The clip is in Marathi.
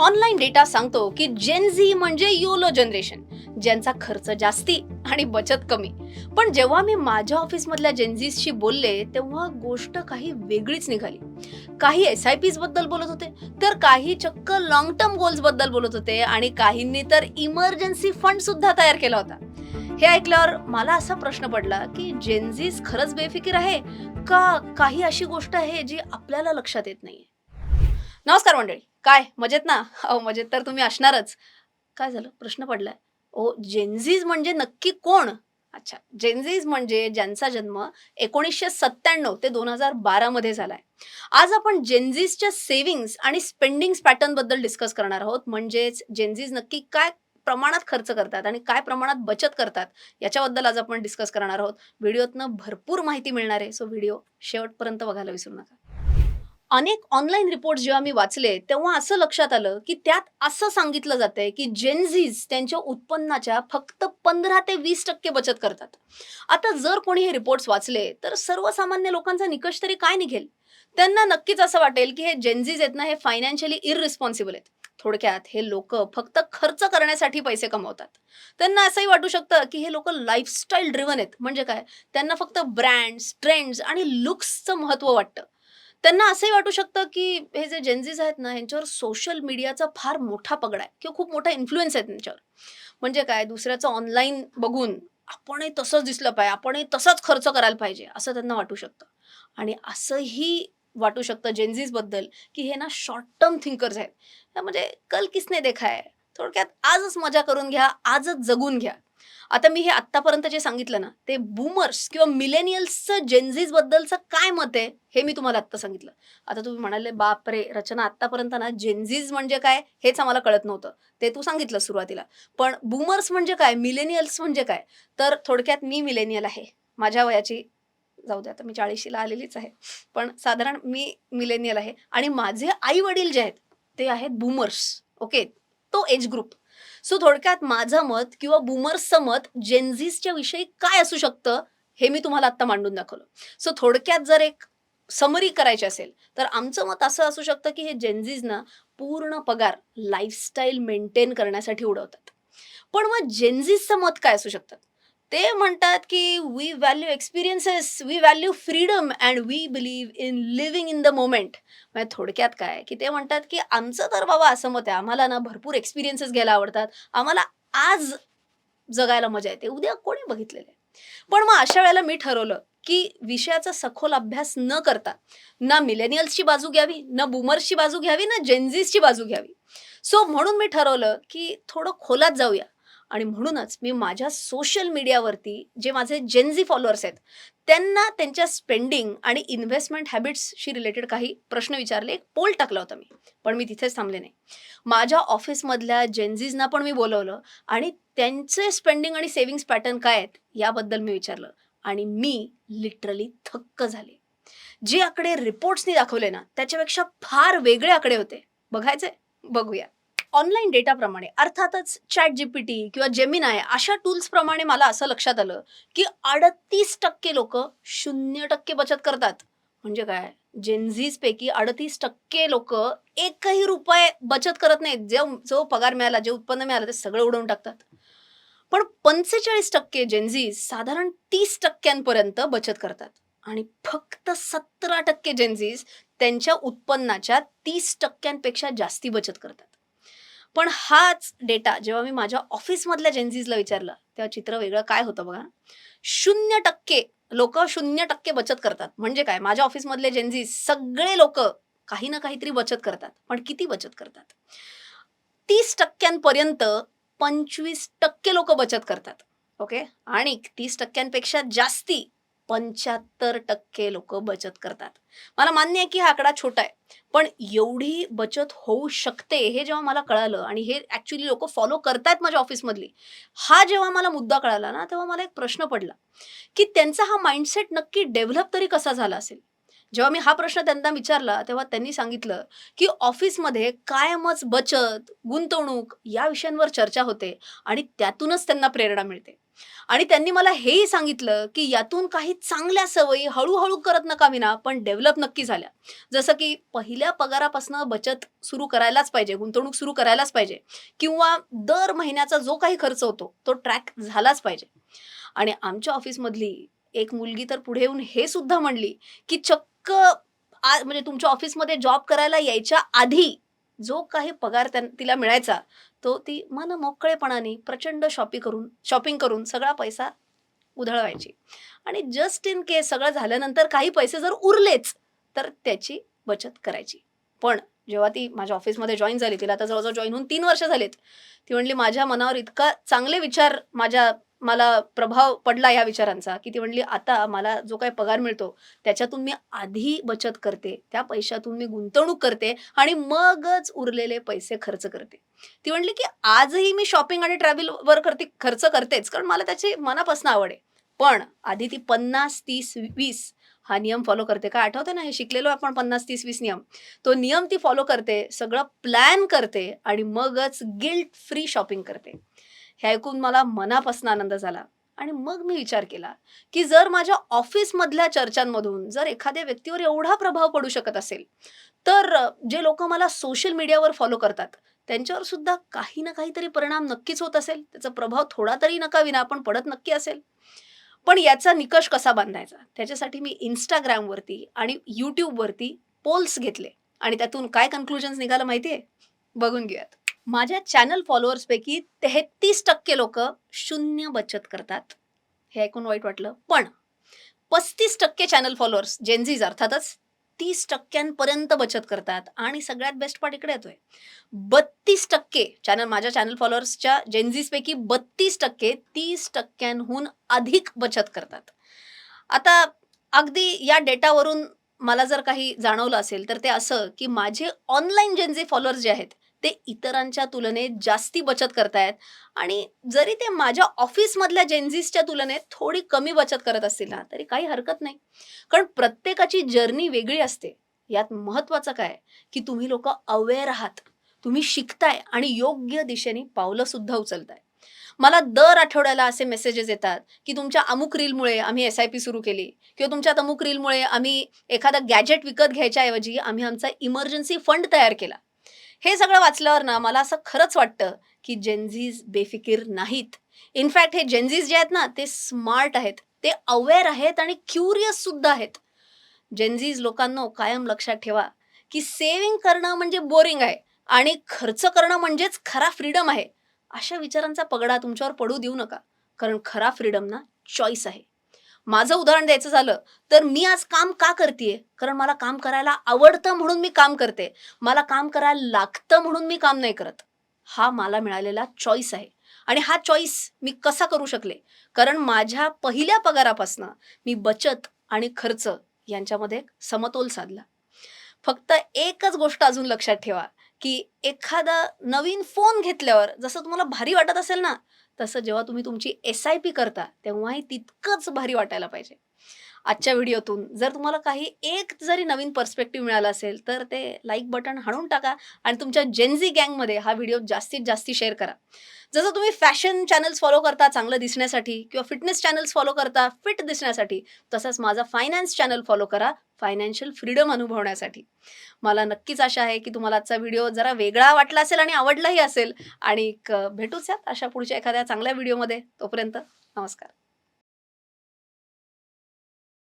ऑनलाईन डेटा सांगतो की जेन झी म्हणजे युलो जनरेशन ज्यांचा खर्च जास्ती आणि बचत कमी. पण जेव्हा मी माझ्या ऑफिसमधल्या जेनझीसशी बोलले तेव्हा गोष्ट काही वेगळीच निघाली. काही एस आय पीजबद्दल बोलत होते तर काही चक्क लॉंग टर्म गोल्सबद्दल बोलत होते आणि काहींनी तर इमर्जन्सी फंड सुद्धा तयार केला होता. हे ऐकल्यावर मला असा प्रश्न पडला की जेनझीस खरंच बेफिकीर आहे का काही अशी गोष्ट आहे जी आपल्याला लक्षात येत नाहीये? नमस्कार मंडळी. काय? मजेत ना? अहो मजेत तर तुम्ही असणारच. काय झालं? प्रश्न पडलाय. ओ जेन्झीज म्हणजे नक्की कोण? अच्छा जेन्झीज म्हणजे ज्यांचा जन्म एकोणीसशे सत्त्याण्णव ते दोन हजार बारा मध्ये झालाय. आज आपण जेन्झीजच्या सेव्हिंग्स आणि स्पेंडिंग्स पॅटर्नबद्दल डिस्कस करणार आहोत. म्हणजेच जेन्झीज नक्की काय प्रमाणात खर्च करतात आणि काय प्रमाणात बचत करतात याच्याबद्दल आज आपण डिस्कस करणार आहोत. व्हिडिओतनं भरपूर माहिती मिळणार आहे. सो व्हिडिओ शेवटपर्यंत बघायला विसरू नका. अनेक ऑनलाईन रिपोर्ट जेव्हा मी वाचले तेव्हा असं लक्षात आलं की त्यात असं सांगितलं जातंय की जेनझीज त्यांच्या उत्पन्नाच्या फक्त पंधरा ते वीस टक्के बचत करतात. आता जर कोणी हे रिपोर्ट्स वाचले तर सर्वसामान्य लोकांचा निकष तरी काय निघेल? त्यांना नक्कीच असं वाटेल की हे जेनझीज आहेत ना हे फायनान्शियली इररिस्पॉन्सिबल आहेत. थोडक्यात हे लोक फक्त खर्च करण्यासाठी पैसे कमवतात. त्यांना असंही वाटू शकतं की हे लोक लाईफस्टाईल ड्रिव्हन आहेत. म्हणजे काय? त्यांना फक्त ब्रँड्स ट्रेंड्स आणि लुक्सचं महत्त्व वाटतं. त्यांना असंही वाटू शकतं की हे जे जेन्झीज आहेत ना ह्यांच्यावर सोशल मीडियाचा फार मोठा पगडा आहे. किंवा खूप मोठा इन्फ्लुएन्स आहे त्यांच्यावर. म्हणजे काय दुसऱ्याचं ऑनलाईन बघून आपणही तसंच दिसलं पाहिजे आपणही तसाच खर्च करायला पाहिजे असं त्यांना वाटू शकतं. आणि असंही वाटू शकतं जेन्झीजबद्दल की हे ना शॉर्ट टर्म थिंकर्स आहेत. म्हणजे कल किसने देखा आहे थोडक्यात आजच मजा करून घ्या आजच जगून घ्या. आता मी हे आत्तापर्यंत जे सांगितलं ना ते बूमर्स किंवा मिलेनियल्सचं जेन्झीज बद्दलचं काय मत आहे हे मी तुम्हाला आत्ता सांगितलं. आता तुम्ही म्हणाले बाप रे रचना आत्तापर्यंत ना जेन्झीज म्हणजे काय हेच आम्हाला कळत नव्हतं. ते तू सांगितलं सुरुवातीला. पण बूमर्स म्हणजे काय मिलेनियल्स म्हणजे काय? तर थोडक्यात मी मिलेनियल आहे. माझ्या वयाची जाऊ द्या आता मी चाळीशीला आलेलीच आहे. पण साधारण मी मिलेनियल आहे. आणि माझे आई वडील जे आहेत ते आहेत बूमर्स ओके? तो एज ग्रुप सो थोडक्यात माझं मत किंवा बुमर्सचं मत जेन्झीसच्या विषयी काय असू शकतं हे मी तुम्हाला आत्ता मांडून दाखवलं. सो थोडक्यात जर एक समरी करायची असेल तर आमचं मत असं असू शकतं की हे जेन्झीज ना पूर्ण पगार लाईफस्टाईल मेंटेन करण्यासाठी उडवतात. पण मग जेन्झीजचं मत काय असू शकतं? ते म्हणतात की we value experiences we value freedom and we believe in living in the moment म्हणजे थोडक्यात काय? की ते म्हणतात की आमचं तर बाबा असं मत आहे. आम्हाला ना भरपूर एक्सपिरियन्सेस घ्यायला आवडतात. आम्हाला आज जगायला मजा येते. उद्या कोणी बघितलेलं आहे. पण मग अशा वेळेला मी ठरवलं की विषयाचा सखोल अभ्यास न करता ना मिलेनियल्सची बाजू घ्यावी ना बूमर्सची बाजू घ्यावी ना जेन्झीसची बाजू घ्यावी. सो म्हणून मी ठरवलं की थोडं खोलात जाऊया. आणि म्हणूनच मी माझ्या सोशल मीडियावरती जे माझे जेन्झी फॉलोअर्स आहेत त्यांना त्यांच्या स्पेंडिंग आणि इन्व्हेस्टमेंट हॅबिट्सशी रिलेटेड काही प्रश्न विचारले एक पोल टाकला होता मी. पण मी तिथेच थांबले नाही. माझ्या ऑफिसमधल्या जेन्झीजना पण मी बोलवलं आणि त्यांचे स्पेंडिंग आणि सेव्हिंग्स पॅटर्न काय आहेत याबद्दल मी विचारलं. आणि मी लिटरली थक्क झाले. जे आकडे रिपोर्ट्सनी दाखवले ना त्याच्यापेक्षा फार वेगळे आकडे होते. बघायचे बघूया. ऑनलाईन डेटाप्रमाणे अर्थातच चॅट जीपीटी किंवा जेमिनाय अशा टूल्स प्रमाणे मला असं लक्षात आलं की अडतीस टक्के लोक शून्य टक्के बचत करतात. म्हणजे काय? जेन्झीज पैकी अडतीस टक्के लोक एकही रुपये बचत करत नाहीत. जे जो पगार मिळाला जे उत्पन्न मिळालं ते सगळं उडवून टाकतात. पण पंचेचाळीस टक्के जेन्झीज साधारण तीस टक्क्यांपर्यंत बचत करतात. आणि फक्त सतरा टक्के जेन्झीज त्यांच्या उत्पन्नाच्या तीस टक्क्यांपेक्षा जास्ती बचत करतात. पण हाच डेटा जेव्हा मी माझ्या ऑफिसमधल्या जेन्झीजला विचारलं तेव्हा चित्र वेगळं काय होतं बघा. शून्य टक्के लोक शून्य टक्के बचत करतात. म्हणजे काय? माझ्या ऑफिसमधले जेन्झीज सगळे लोक काही ना काहीतरी बचत करतात. पण किती बचत करतात? तीस टक्क्यांपर्यंत पंचवीस टक्के लोक बचत करतात. ओके? आणि तीस टक्क्यांपेक्षा जास्ती पंच्याहत्तर टक्के लोक बचत करतात. मला मान्य आहे की हा आकडा छोटा आहे पण एवढी बचत होऊ शकते हे जेव्हा मला कळालं आणि हे ॲक्च्युली लोक फॉलो करतायत माझ्या ऑफिसमधली हा जेव्हा मला मुद्दा कळाला ना तेव्हा मला एक प्रश्न पडला की त्यांचा हा माइंडसेट नक्की डेव्हलप तरी कसा झाला असेल? जेव्हा मी हा प्रश्न त्यांना विचारला तेव्हा त्यांनी सांगितलं की ऑफिसमध्ये कायमच बचत गुंतवणूक या विषयांवर चर्चा होते आणि त्यातूनच त्यांना प्रेरणा मिळते. आणि त्यांनी मला हेही सांगितलं की यातून काही चांगल्या सवयी हळूहळू करत नका विना पण डेव्हलप नक्की झाल्या. जसं की पहिल्या पगारापासून बचत सुरू करायलाच पाहिजे गुंतवणूक सुरू करायलाच पाहिजे किंवा दर महिन्याचा जो काही खर्च होतो तो ट्रॅक झालाच पाहिजे. आणि आमच्या ऑफिसमधली एक मुलगी तर पुढे येऊन हे सुद्धा म्हणली की चक्क म्हणजे तुमच्या ऑफिसमध्ये जॉब करायला यायच्या आधी जो काही पगार त्या तिला मिळायचा तो ती मन मोकळेपणाने प्रचंड शॉपिंग करून शॉपिंग करून सगळा पैसा उधळवायची. आणि जस्ट इन केस सगळं झाल्यानंतर काही पैसे जर उरलेच तर त्याची बचत करायची. पण जेव्हा ती माझ्या ऑफिसमध्ये जॉईन झाली तिला आता जवळजवळ जॉईन होऊन तीन वर्ष झालेत ती म्हणली माझ्या मनावर इतका चांगले विचार माझ्या मला प्रभाव पडला या विचारांचा की ती म्हणली आता मला जो काही पगार मिळतो त्याच्यातून मी आधी बचत करते त्या पैशातून मी गुंतवणूक करते आणि मगच उरलेले पैसे खर्च करते. ती म्हणली की आजही मी शॉपिंग आणि ट्रॅव्हलवर करते खर्च करतेच कारण मला त्याची मनापासून आवड आहे. पण आधी ती पन्नास तीस वीस हा नियम फॉलो करते. का आठवते ना हे शिकलेलो आपण पन्नास तीस वीस नियम. तो नियम ती फॉलो करते सगळं प्लॅन करते आणि मगच गिल्ट फ्री शॉपिंग करते. हे ऐकून मला मनापासून आनंद झाला. आणि मग मी विचार केला की जर माझ्या ऑफिसमधल्या चर्चांमधून जर एखाद्या व्यक्तीवर एवढा प्रभाव पडू शकत असेल तर जे लोक मला सोशल मीडियावर फॉलो करतात त्यांच्यावर सुद्धा काही ना काहीतरी परिणाम नक्कीच होत असेल. त्याचा प्रभाव थोडा तरी नका विना पण पडत नक्की असेल. पण याचा निकष कसा बांधायचा? त्याच्यासाठी मी इंस्टाग्रामवरती आणि यूट्यूबवरती पोल्स घेतले. आणि त्यातून काय कन्क्लुजन्स निघालं माहितीये? बघून घेऊयात. माझ्या चॅनल फॉलोअर्सपैकी तेहतीस टक्के लोक शून्य बचत करतात. हे ऐकून वाईट वाटलं. पण पस्तीस टक्के चॅनल फॉलोअर्स जेनझीज अर्थातच तीस टक्क्यांपर्यंत बचत करतात आणि सगळ्यात बेस्ट पार्ट इकडे येतोय. बत्तीस टक्के चॅनल माझ्या चॅनल फॉलोअर्सच्या जेनझीजपैकी बत्तीस टक्के तीस टक्क्यांहून अधिक बचत करतात. आता अगदी या डेटावरून मला जर काही जाणवलं असेल तर ते असं की माझे ऑनलाईन जेनझी फॉलोअर्स जे आहेत ते इतरांच्या तुलनेत जास्ती बचत करतायत. आणि जरी ते माझ्या ऑफिसमधल्या जेन्झीसच्या तुलनेत थोडी कमी बचत करत असतील ना तरी काही हरकत नाही. कारण प्रत्येकाची जर्नी वेगळी असते. यात महत्वाचं काय की तुम्ही लोक अवेअर आहात. तुम्ही शिकताय आणि योग्य दिशेने पावलं सुद्धा उचलताय. मला दर आठवड्याला असे मेसेजेस येतात की तुमच्या अमुक रीलमुळे आम्ही एस आय पी सुरू केली. किंवा तुमच्या अमुक रीलमुळे आम्ही एखादा गॅजेट विकत घ्यायच्याऐवजी आम्ही आमचा इमर्जन्सी फंड तयार केला. हे सगळं वाचल्यावर ना मला असं खरंच वाटतं की जेन्झीज बेफिकीर नाहीत. इनफॅक्ट हे जेन्झीज जे आहेत ना ते स्मार्ट आहेत. ते अवेअर आहेत आणि क्युरियस सुद्धा आहेत. जेन्झीज लोकांना कायम लक्षात ठेवा की सेव्हिंग करणं म्हणजे बोरिंग आहे आणि खर्च करणं म्हणजेच खरा फ्रीडम आहे. अशा विचारांचा पगडा तुमच्यावर पडू देऊ नका. कारण खरा फ्रीडम ना चॉईस आहे. माझं उदाहरण द्यायचं झालं तर मी आज काम का करते कारण मला काम करायला आवडतं म्हणून मी काम करते. मला काम करायला लागतं म्हणून मी काम नाही करत. हा मला मिळालेला चॉईस आहे. आणि हा चॉईस मी कसा करू शकले? कारण माझ्या पहिल्या पगारापासनं मी बचत आणि खर्च यांच्यामध्ये समतोल साधला. फक्त एकच गोष्ट अजून लक्षात ठेवा. की एखादा नवीन फोन घेतल्यावर जसं तुम्हाला भारी वाटत असेल ना तसं जेव्हा तुम्ही तुमची एस आय पी करता तेव्हाही तितकंच भारी वाटायला पाहिजे. आजच्या व्हिडिओतून. जर तुम्हाला काही एक जरी नवीन पर्स्पेक्टिव्ह मिळाला असेल तर ते लाईक बटन हाणून टाका आणि तुमच्या जेनझी गँगमध्ये हा व्हिडिओ जास्तीत जास्ती शेअर करा. जसं तुम्ही फॅशन चॅनल्स फॉलो करता चांगलं दिसण्यासाठी किंवा फिटनेस चॅनल्स फॉलो करता फिट दिसण्यासाठी तसंच माझा फायनान्स चॅनल फॉलो करा फायनान्शियल फ्रीडम अनुभवण्यासाठी. मला नक्कीच आशा आहे की तुम्हाला आजचा व्हिडिओ जरा वेगळा वाटला असेल आणि आवडलाही असेल. आणि क- भेटूच यात अशा पुढच्या एखाद्या चांगल्या व्हिडिओमध्ये. तोपर्यंत नमस्कार.